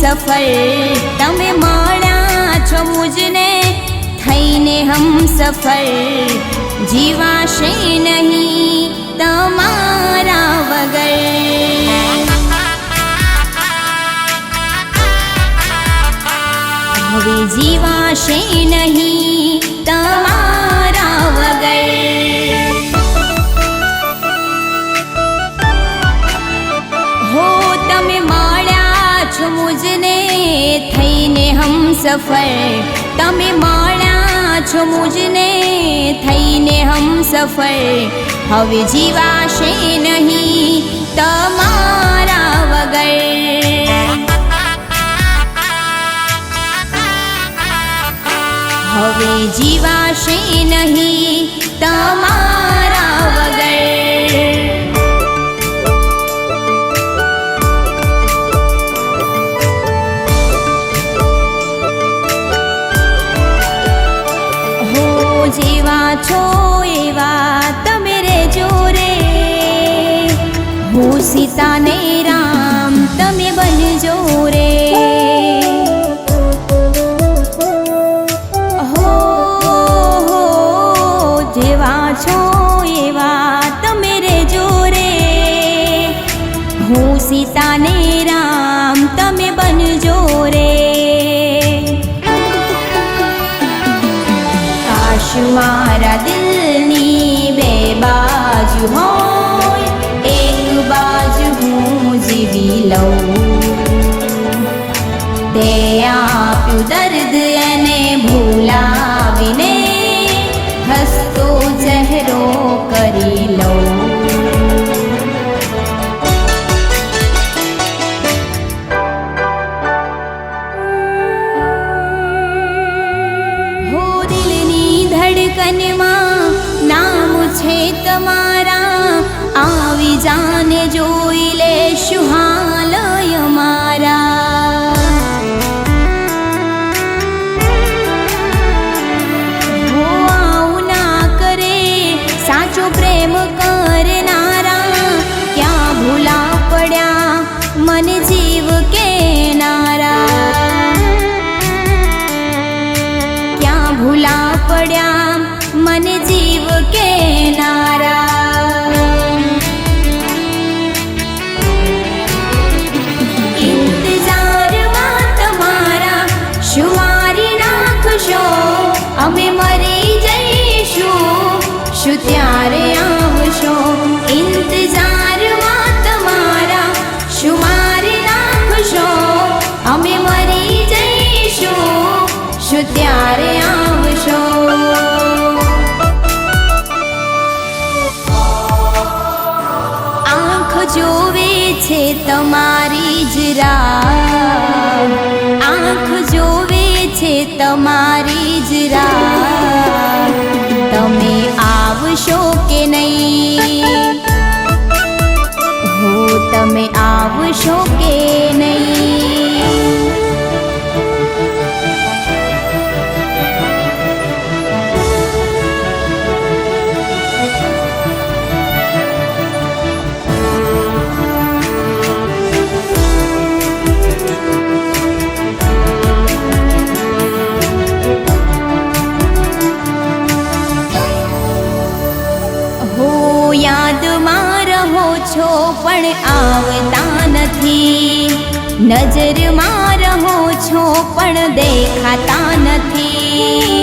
સફળ તમે મળ્યા છો મુજને થઈને હમ સફળ. જીવાશે નહીં તમારા વગર. હવે જીવાશે નહીં તમારા સફળ તમે મળ્યા છો મુજને થઈને હમ સફળ હવે જીવાશે નહીં તમારા વગર. હવે જીવાશે જેવા છો એવા તમે રેજો રે. હું સીતા ને રામ, તમે બનજો રે. હો હો, જેવા છો એવા તમે રેજો હું સીતા મારા દિલની બે બાજુ હોય, એક બાજુ હું જીવી લઉં. તે આપ્યું દર્દ એને ભૂલાવીને, હસતો ચહેરો કરી લઉં. તમારા. આવી જાને જોઈ લેશું હાલય તમારી જ રાહ. આંખ જોવે છે તમારી જ રાહ. તમે આવશો કે નહીં? હો તમે આવશો કે છો પણ આવતા નથી. નજરમાં રહો છો પણ દેખાતા નથી.